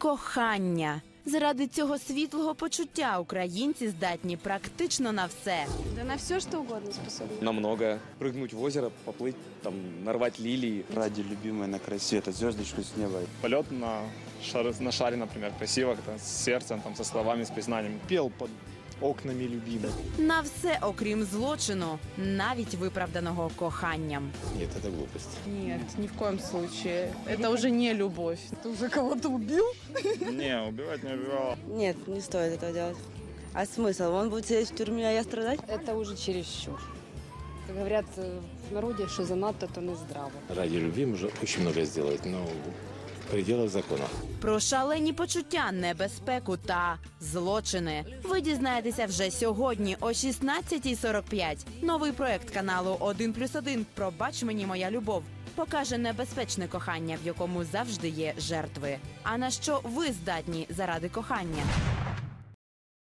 Кохання. Заради цього світлого почуття українці здатні практично на все. Да на все, що угодно способні. На много. Прыгнуть в озеро, поплыть, там, нарвать лилии. Ради любимой на красі, це звездочку с неба. полет на, шарі, на шаре, например, красиво, как-то с сердцем, там, со словами, с признанием. пел под окнами любимой. На все, окрім злочину, навіть виправданого коханням. Нет, это глупость. Нет, ни в коем случае. Это уже не любовь. Ты уже кого-то убил? Не, убивать не убивал. Нет, не стоит этого делать. А смысл? Он будет сидеть в тюрьме, а я страдать? Это уже чересчур. Как говорят э, в народе, что занадто, то не здраво. Ради любви можно очень много сделать, но пределах закону. Про шалені почуття, небезпеку та злочини. Ви дізнаєтеся вже сьогодні о 16.45. Новий проект каналу «1 плюс 1» Пробач мені моя любов. Покаже небезпечне кохання, в якому завжди є жертви. А на що ви здатні заради кохання?